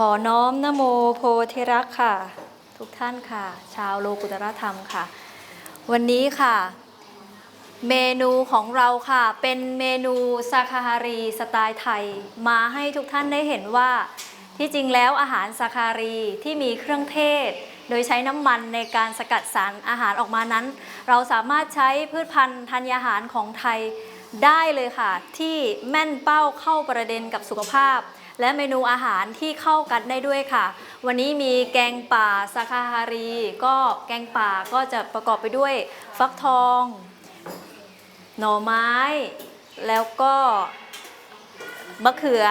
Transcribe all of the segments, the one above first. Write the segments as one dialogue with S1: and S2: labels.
S1: ขอน้อมนโมโพธิรักค่ะ ทุกท่านค่ะ ชาวโลกุตรธรรมค่ะ วันนี้ค่ะ เมนูของเราค่ะ เป็นเมนูซาคาฮารีสไตล์ไทย มาให้ทุกท่านได้เห็นว่า ที่จริงแล้วอาหารซาคารีที่มีเครื่องเทศ โดยใช้น้ำมันในการสกัดสารอาหารออกมานั้น เราสามารถใช้พืชพันธุ์ธัญญาหารของไทยได้เลยค่ะ ที่แม่นเป้าเข้าประเด็นกับสุขภาพ และเมนูอาหารที่เข้ากันได้ด้วยค่ะ วันนี้มีแกงป่าซาคาฮารี ก็แกงป่าก็จะประกอบไปด้วย ฟักทอง หน่อไม้ แล้วก็มะเขือ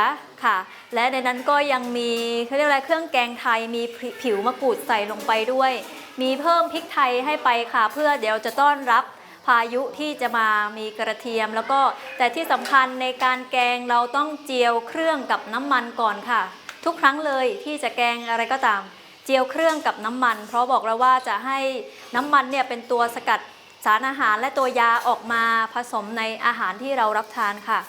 S1: ค่ะ และในนั้นก็ยังมีเขาเรียกอะไรเครื่องแกงไทยมีผิผิวมะกรูดใส่ลงไปด้วย มีเพิ่มพริกไทยให้ไปค่ะ เพื่อเดี๋ยวจะต้อนรับ พายุที่จะมามีกระเทียม แล้วก็แต่ที่สำคัญในการแกงเราต้องเจียวเครื่องกับน้ำมันก่อนค่ะ ทุกครั้งเลยที่จะแกงอะไรก็ตาม เจียวเครื่องกับน้ำมัน เพราะบอกแล้วว่าจะให้น้ำมันเนี่ยเป็นตัวสกัดสารอาหารและตัวยาออกมาผสมในอาหารที่เรารับทานค่ะ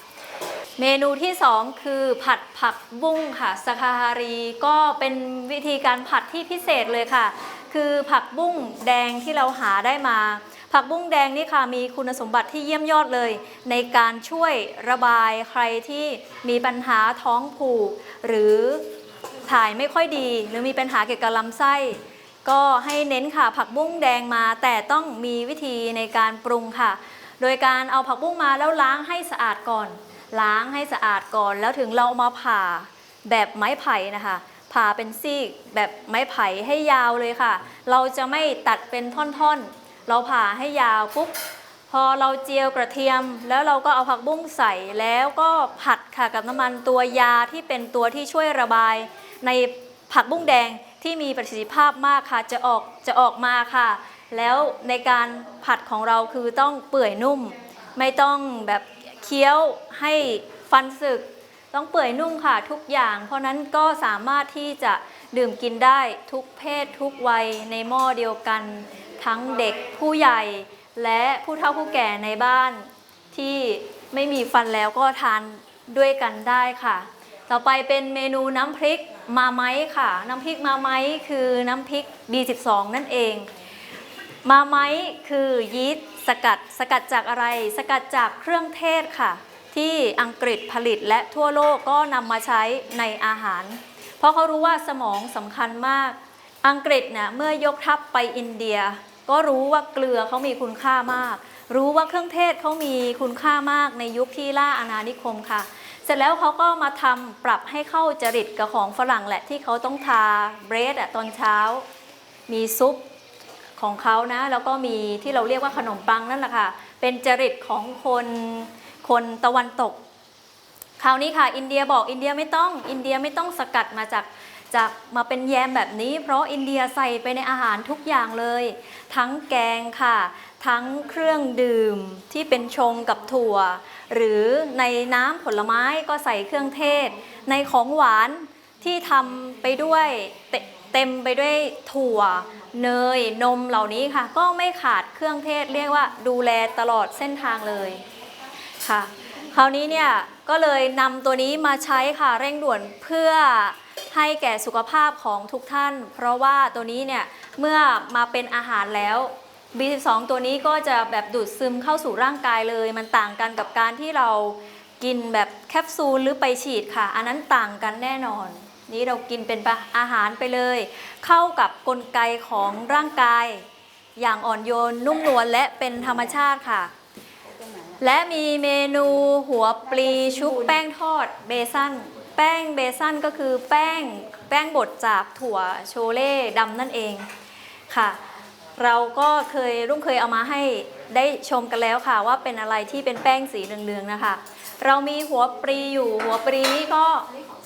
S1: เมนูที่ 2 คือผัดผักบุ้งค่ะสคาฮารีก็เป็นวิธีการผัดที่พิเศษเลยค่ะ คือผักบุ้งแดงที่เราหาได้มา ผักบุ้งแดงนี่ค่ะมีคุณสมบัติที่เยี่ยมยอดเลย ในการช่วยระบายใครที่มีปัญหาท้องผูก หรือถ่ายไม่ค่อยดี หรือมีปัญหาเกี่ยวกับลำไส้ ก็ให้เน้นค่ะผักบุ้งแดงมา แต่ต้องมีวิธีในการปรุงค่ะ โดยการเอาผักบุ้งมาแล้วล้างให้สะอาดก่อน ล้างให้สะอาดก่อน แล้วถึงเรามาผ่าแบบไม้ไผ่นะคะผ่าเป็นซีกแบบไม้ไผ่ให้ยาวเลยค่ะ เราจะไม่ตัดเป็นท่อนๆ เราผ่าให้ยาวปุ๊บพอเราเจียวกระเทียม แล้วเราก็เอาผักบุ้งใส่แล้วก็ผัดค่ะกับน้ำมันตัวยาที่เป็นตัวที่ช่วยระบาย ในผักบุ้งแดงที่มีประสิทธิภาพมากค่ะจะออกจะออกมาค่ะ แล้วในการผัดของเราคือต้องเปื่อยนุ่ม ไม่ต้องแบบเคี้ยวให้ฟันสึก ต้องเปื่อยนุ่มค่ะทุกอย่าง เพราะนั้นก็สามารถที่จะดื่มกินได้ทุกเพศทุกวัยในหม้อเดียวกัน ทั้งเด็กผู้ใหญ่และผู้เฒ่าผู้แก่ในบ้านที่ไม่มีฟันแล้วก็ทานด้วยกันได้ค่ะ ต่อไปเป็นเมนูน้ำพริกมาไม้ค่ะ น้ำพริกมาไม้คือน้ำพริก B12 นั่นเอง มาไม้คือยีสต์สกัดสกัดจากอะไร สกัดจากเครื่องเทศค่ะ ที่อังกฤษผลิตและทั่วโลกก็นำมาใช้ในอาหาร เพราะเขารู้ว่าสมองสำคัญมาก อังกฤษเนี่ยเมื่อยกทัพไปอินเดีย ก็รู้ว่าเกลือเขามีคุณค่ามาก รู้ว่าเครื่องเทศเขามีคุณค่ามากในยุคที่ล่าอาณานิคมค่ะ เสร็จแล้วเขาก็มาทำปรับให้เข้าจริตกับของฝรั่งแหละที่เขาต้องทาเบรดอะตอนเช้า มีซุปของเขานะ แล้วก็มีที่เราเรียกว่าขนมปังนั่นแหละค่ะ เป็นจริตของคนคนตะวันตก คราวนี้ค่ะ อินเดียบอกอินเดียไม่ต้อง อินเดียไม่ต้องสกัดมาจาก จากมาเป็นแยมแบบนี้ เพราะอินเดียใส่ไปในอาหารทุกอย่างเลย ทั้งแกงค่ะ ทั้งเครื่องดื่มที่เป็นชงกับถั่ว หรือในน้ำผลไม้ก็ใส่เครื่องเทศ ในของหวานที่ทำไปด้วยเตเต็มไปด้วยถั่ว เนยนมเหล่านี้ค่ะ ก็ไม่ขาดเครื่องเทศเรียกว่าดูแลตลอดเส้นทางเลยค่ะ คราวนี้เนี่ยก็เลยนำตัวนี้มาใช้ค่ะเร่งด่วนเพื่อ ให้แก่สุขภาพของทุกท่าน เพราะว่าตัวนี้เนี่ยเมื่อมาเป็นอาหารแล้ว B12 ตัวนี้ก็จะแบบดูดซึมเข้าสู่ร่างกายเลย มันต่างกันกับการที่เรากินแบบแคปซูลหรือไปฉีดค่ะ อันนั้นต่างกันแน่นอน นี่เรากินเป็นอาหารไปเลย เข้ากับกลไกของร่างกาย อย่างอ่อนโยนนุ่มนวลและเป็นธรรมชาติค่ะ และมีเมนูหัวปลีชุบแป้งทอดเบซัน แป้งเบซันก็คือแป้งแป้งบดจากถั่วโชเล่ดำนั่นเองค่ะ เราก็เคยรุ่งเคยเอามาให้ได้ชมกันแล้วค่ะว่าเป็นอะไรที่เป็นแป้งสีเหลืองๆนะคะ เรามีหัวปลีอยู่หัวปลีนี่ก็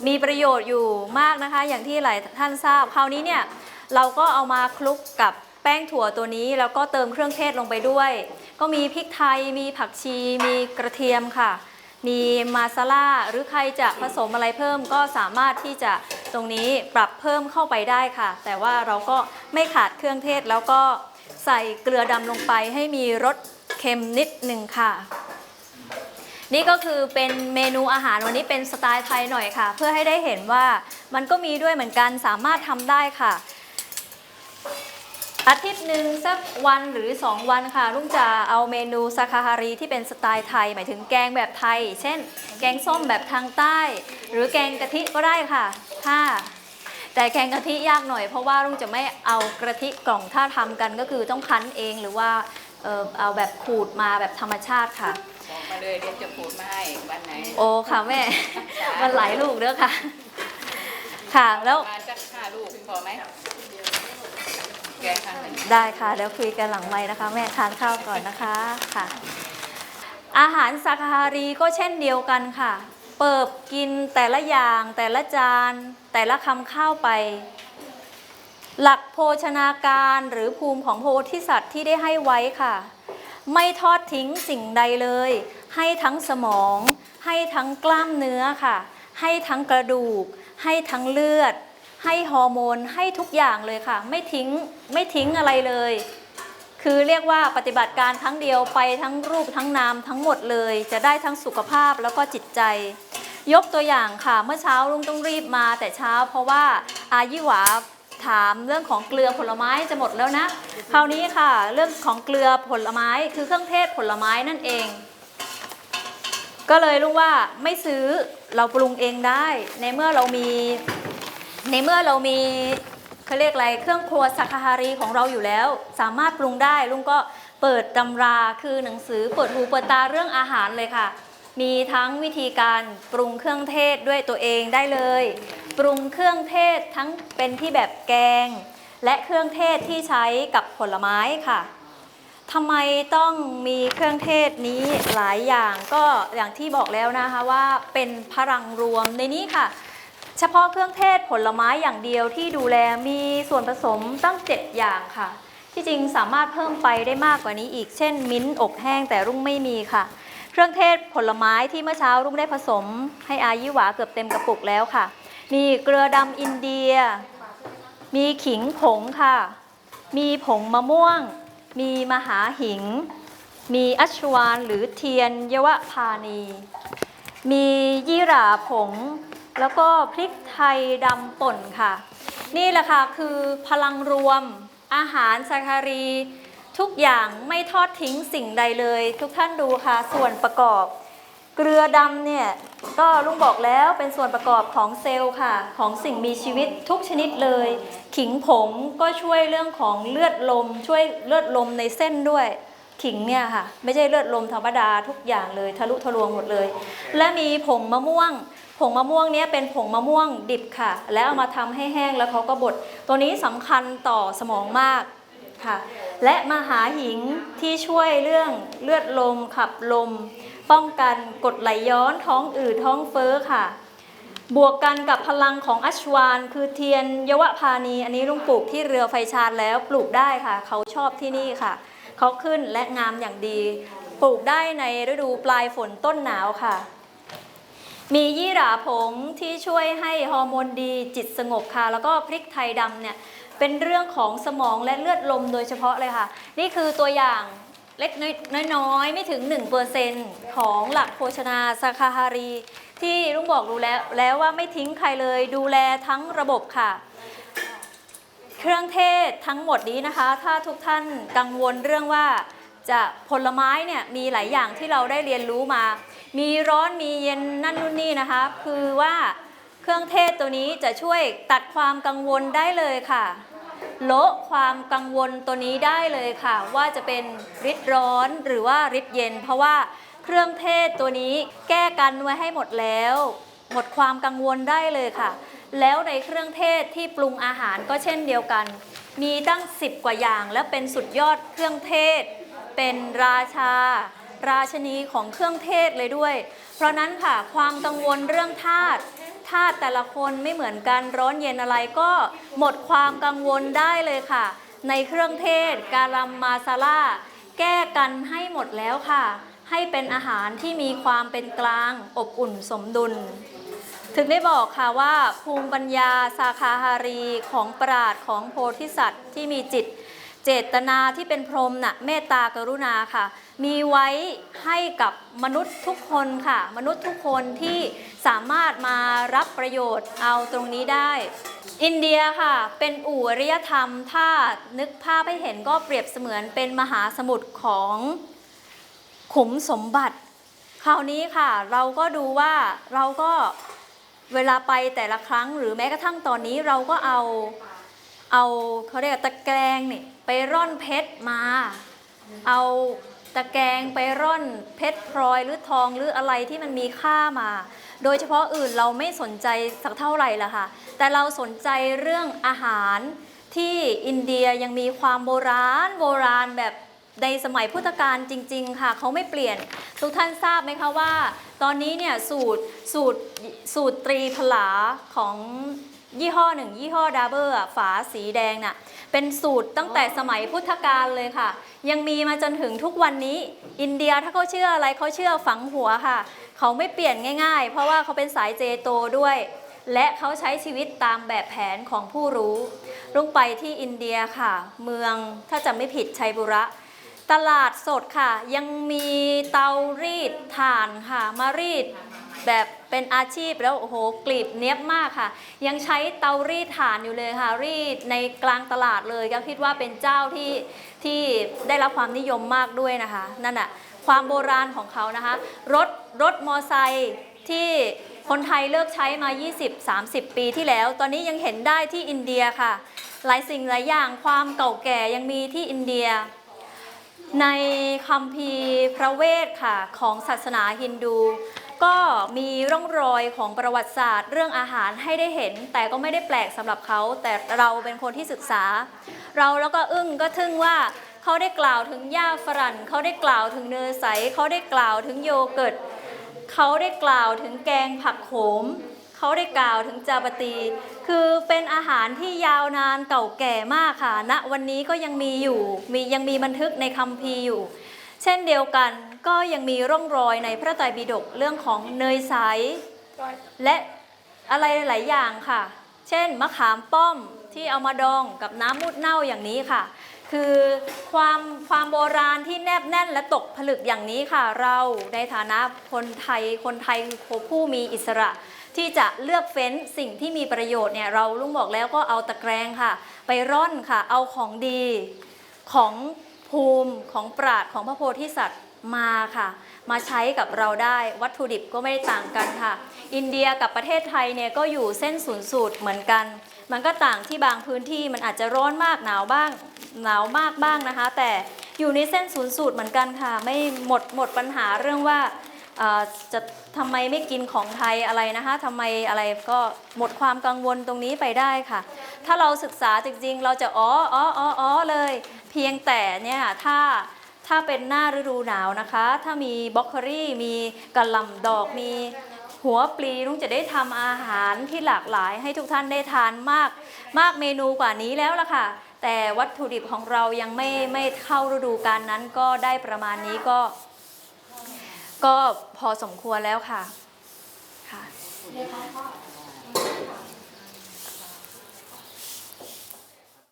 S1: มีประโยชน์อยู่มากนะคะ อย่างที่หลายท่านทราบคราวนี้เนี่ยเราก็เอามาคลุกกับแป้งถั่วตัวนี้แล้วก็เติมเครื่องเทศลงไปด้วย ก็มีพริกไทยมีผักชี มีกระเทียมค่ะ มีมาซาล่าหรือใครจะผสมอะไรเพิ่มก็สามารถที่จะตรงนี้ปรับเพิ่มเข้าไปได้ค่ะ แต่ว่าเราก็ไม่ขาดเครื่องเทศแล้วก็ใส่เกลือดำลงไปให้มีรสเค็มนิดหนึ่งค่ะ นี่ก็คือเป็นเมนูอาหารวันนี้เป็นสไตล์ไทยหน่อยค่ะ เพื่อให้ได้เห็นว่ามันก็มีด้วยเหมือนกันสามารถทำได้ค่ะ อาทิตย์หนึ่งสักวันหรือ 2 วันค่ะลุงจะเอาเมนูซาคาฮารีที่เป็นสไตล์ไทย หมายถึงแกงแบบไทย เช่น แกงส้มแบบทางใต้ หรือแกงกะทิก็ได้ค่ะ ถ้า แต่แกงกะทิยากหน่อยเพราะว่าลุงจะไม่เอากะทิกล่องถ้าทำกันก็คือต้องคั้นเองหรือว่าเออเอาแบบขูดมาแบบธรรมชาติค่ะ
S2: บอกมาเลยเดี๋ยวจะพูดมาให้วันไหน
S1: โอ้ค่ะแม่มันหลายลูกเด้อค่ะ ค่ะแล้ว
S2: ประมาณสักห้าลูกพอไหม แกครั้งหนึ่ง
S1: ได้ค่ะเดี๋ยวคุยกันหลังไม้นะคะ แม่ทานข้าวก่อนนะคะค่ะ อาหารซาคาฮารีก็เช่นเดียวกันค่ะ เปิบกินแต่ละอย่างแต่ละจาน แต่ละคำข้าวไป หลักโภชนาการหรือภูมิของโพธิสัตว์ที่ได้ให้ไว้ค่ะ ไม่ทอดทิ้งสิ่งใดเลย ให้ทั้งสมอง ให้ทั้งกล้ามเนื้อค่ะ ให้ทั้งกระดูก ให้ทั้งเลือด ให้ฮอร์โมนให้ทุกอย่างเลยค่ะ ไม่ทิ้งไม่ทิ้งอะไรเลย คือเรียกว่าปฏิบัติการครั้งเดียวไปทั้งรูปทั้งนามทั้งหมดเลย จะได้ทั้งสุขภาพแล้วก็จิตใจ ยกตัวอย่างค่ะ เมื่อเช้าลุงต้องรีบมาแต่เช้า เพราะว่าอายิหวาถามเรื่องของเกลือผลไม้จะหมดแล้วนะ คราวนี้ค่ะ เรื่องของเกลือผลไม้คือเครื่องเทศผลไม้นั่นเอง ก็เลยรู้ว่าไม่ซื้อเราปรุงเองได้ ในเมื่อเรามี ในเมื่อเรามีเขาเรียกอะไรเครื่องครัวสักฮารีของเราอยู่แล้ว สามารถปรุงได้ลุงก็เปิดตำราคือหนังสือเปิดหูเปิดตาเรื่องอาหารเลยค่ะ มีทั้งวิธีการปรุงเครื่องเทศด้วยตัวเองได้เลย ปรุงเครื่องเทศทั้งเป็นที่แบบแกง และเครื่องเทศที่ใช้กับผลไม้ค่ะทำไมต้องมีเครื่องเทศนี้หลายอย่างก็อย่างที่บอกแล้วนะคะว่าเป็นพลังรวมในนี้ค่ะ เฉพาะเครื่องเทศผลไม้อย่างเดียวที่ดูแลมีส่วนผสมตั้ง 7 อย่างค่ะ ที่จริงสามารถเพิ่มไปได้มากกว่านี้อีก เช่น มิ้นท์อบแห้งแต่รุ่งไม่มีค่ะ เครื่องเทศผลไม้ที่เมื่อเช้ารุ่งได้ผสม ให้อายิหวาเกือบเต็มกระปุกแล้วค่ะ มีเกลือดำอินเดีย มีขิงผงค่ะ มีผงมะม่วง มีมหาหิง มีอัชวานหรือเทียนยวพานี มียี่หร่าผง แล้วก็พริกไทยดำป่นค่ะ นี่แหละค่ะคือพลังรวม อาหารซาคารี ทุกอย่างไม่ทอดทิ้งสิ่งใดเลย ทุกท่านดูค่ะส่วนประกอบ เกลือดำเนี่ยก็ลุงบอกแล้วเป็นส่วนประกอบของเซลล์ค่ะ ของสิ่งมีชีวิตทุกชนิดเลย ขิงผงก็ช่วยเรื่องของเลือดลม ช่วยเลือดลมในเส้นด้วยขิงเนี่ยค่ะ ไม่ใช่เลือดลมธรรมดาทุกอย่างเลย ทะลุทะลวงหมดเลย และมีผงมะม่วง ผงมะม่วงเนี้ยเป็นผงมะม่วงดิบค่ะ แล้วเอามาทำให้แห้งแล้วเขาก็บด ตัวนี้สำคัญต่อสมองมากค่ะ และมหาหิงที่ช่วยเรื่องเลือดลมขับลม ป้องกันกดไหลย้อนท้องอืดท้องเฟ้อค่ะ บวกกันกับพลังของอัชวาน คือเทียนยวพานีอันนี้ลุงปลูกที่เรือไฟชาญแล้วปลูกได้ค่ะ เขาชอบที่นี่ค่ะ เขาขึ้นและงามอย่างดี ปลูกได้ในฤดูปลายฝนต้นหนาวค่ะ มียี่หร่าผงที่ช่วยให้ฮอร์โมนดีจิตสงบค่ะ แล้วก็พริกไทยดำเนี่ยเป็นเรื่องของสมองและเลือดลมโดยเฉพาะเลยค่ะ นี่คือตัวอย่างเล็กน้อยน้อยๆไม่ถึง 1%ของหลักโภชนาซาคาฮารี ที่ลุงบอกดูแล้วแล้วว่าไม่ทิ้งใครเลยดูแลทั้งระบบค่ะ เครื่องเทศทั้งหมดนี้นะคะ ถ้าทุกท่านกังวลเรื่องว่า จะผลไม้เนี่ยมีหลายอย่างที่เราได้เรียนรู้มา มีร้อนมีเย็นนั่นนู่นนี่นะคะ คือว่าเครื่องเทศตัวนี้จะช่วยตัดความกังวลได้เลยค่ะโละความกังวลตัวนี้ได้เลยค่ะ ว่าจะเป็นริดร้อนหรือว่าริดเย็น เพราะว่าเครื่องเทศตัวนี้แก้กันไว้ให้หมดแล้ว หมดความกังวลได้เลยค่ะ แล้วในเครื่องเทศที่ปรุงอาหารก็เช่นเดียวกัน มีตั้ง 10 กว่าอย่าง และเป็นสุดยอดเครื่องเทศ เป็นราชา ราชนีของเครื่องเทศเลยด้วย เพราะนั้นค่ะความกังวลเรื่องธาตุธาตุแต่ละคนไม่เหมือนกันร้อนเย็นอะไรก็หมดความกังวลได้เลยค่ะ ในเครื่องเทศการัมมาซาล่าแก้กันให้หมดแล้วค่ะ ให้เป็นอาหารที่มีความเป็นกลางอบอุ่นสมดุล ถึงได้บอกค่ะว่าภูมิปัญญาสาคาฮารีของปราดของโพธิสัตว์ที่มีจิต เจตนาที่เป็นพรหมน่ะเมตตากรุณาค่ะ มีไว้ให้กับมนุษย์ทุกคนค่ะ มนุษย์ทุกคนที่สามารถมารับประโยชน์เอาตรงนี้ได้ อินเดียค่ะ เป็นอู่อริยธรรม ถ้านึกภาพให้เห็นก็เปรียบเสมือนเป็นมหาสมุทรของขุมสมบัติ คราวนี้ค่ะ เราก็ดูว่าเราก็เวลาไปแต่ละครั้งหรือแม้กระทั่งตอนนี้เราก็เอา เอาเขาเรียกตะแกรงนี่ไปร่อนเพชรมา เอาตะแกรงไปร่อนเพชรพลอยหรือทองหรืออะไรที่มันมีค่ามา โดยเฉพาะอื่นเราไม่สนใจสักเท่าไหร่ละค่ะ แต่เราสนใจเรื่องอาหารที่อินเดียยังมีความโบราณโบราณแบบในสมัยพุทธกาลจริง ๆ ค่ะเขาไม่เปลี่ยน ทุกท่านทราบไหมคะว่า ตอนนี้เนี่ยสูตรสูตรสูตรตรีผลาของ ยี่ห้อหนึ่งยี่ห้อดาเบอร์ฝาสีแดงน่ะเป็นสูตรตั้งแต่สมัยพุทธกาลเลยค่ะ ยังมีมาจนถึงทุกวันนี้ อินเดียถ้าเขาเชื่ออะไรเขาเชื่อฝังหัวค่ะ เขาไม่เปลี่ยนง่าย ๆ เพราะว่าเขาเป็นสายเจโตด้วย และเขาใช้ชีวิตตามแบบแผนของผู้รู้รุ่งไปที่อินเดียค่ะ เมืองถ้าจำไม่ผิดชัยบุระตลาดสดค่ะ ยังมีเตารีดถ่านค่ะมารีด แบบเป็นอาชีพแล้วโอ้โหกลีบเนี้ยบมากค่ะ ยังใช้เตารีดถ่านอยู่เลยค่ะ รีดในกลางตลาดเลยก็คิดว่าเป็นเจ้าที่ที่ได้รับความนิยมมากด้วยนะคะ นั่นอะความโบราณของเขานะคะ รถรถมอไซค์ที่คนไทยเลิกใช้มา 20-30 ปีที่แล้ว ตอนนี้ยังเห็นได้ที่อินเดียค่ะ หลายสิ่งหลายอย่างความเก่าแก่ยังมีที่อินเดีย ในคัมภีร์พระเวทค่ะของศาสนาฮินดู ก็มีร่องรอยของประวัติศาสตร์ เรื่องอาหารให้ได้เห็น แต่ก็ไม่ได้แปลกสำหรับเขา แต่เราเป็นคนที่ศึกษา เราแล้วก็อึ้งก็ทึ่งว่าเขาได้กล่าวถึงหญ้าฝรั่นเขาได้กล่าวถึงเนยใสเขาได้กล่าวถึงโยเกิร์ตเขาได้กล่าวถึงแกงผักโขมเขาได้กล่าวถึงจาปตี คือเป็นอาหารที่ยาวนานเก่าแก่มากค่ะณวันนี้ก็ยังมีอยู่มียังมีบันทึกในคัมภีร์อยู่ เช่นเดียวกัน ก็ยังมีร่องรอยในพระไตรปิฎกเรื่องของเนยใสและอะไรหลายอย่างค่ะ เช่นมะขามป้อมที่เอามาดองกับน้ำมูดเน่าอย่างนี้ค่ะ คือความความโบราณที่แนบแน่นและตกผลึกอย่างนี้ค่ะ เราในฐานะคนไทยคนไทยคือผู้มีอิสระ ที่จะเลือกเฟ้นสิ่งที่มีประโยชน์เนี่ยเราลุงบอกแล้วก็เอาตะแกรงค่ะ ไปร่อนค่ะ เอาของดีของภูมิของปราดของพระโพธิสัตว์ มาค่ะ มาใช้กับเราได้วัตถุดิบก็ไม่ได้ต่างกันค่ะ อินเดียกับประเทศไทยเนี่ยก็อยู่เส้นศูนย์สูตรเหมือนกัน มันก็ต่างที่บางพื้นที่มันอาจจะร้อนมากหนาวบ้างหนาวมากบ้างนะคะ แต่อยู่ในเส้นศูนย์สูตรเหมือนกันค่ะ ไม่หมดหมดปัญหาเรื่องว่าจะทำไมไม่กินของไทยอะไรนะคะทำไมอะไรก็หมดความกังวลตรงนี้ไปได้ค่ะ ถ้าเราศึกษาจริงๆ เราจะอ๋ออ๋ออ๋อเลย เพียงแต่เนี่ยถ้า ถ้าเป็นหน้าฤดูหนาวนะคะ ถ้ามีบล็อกโครี่ มีกระหล่ำดอกมีหัวปลีลุงจะได้ทำอาหารที่หลากหลาย ให้ทุกท่านได้ทานมาก มากเมนูกว่านี้แล้วล่ะค่ะ แต่วัตถุดิบของเรายังไม่ไม่เข้าฤดูกาลนั้นก็ได้ประมาณนี้ก็ ก็พอสมควรแล้วค่ะค่ะ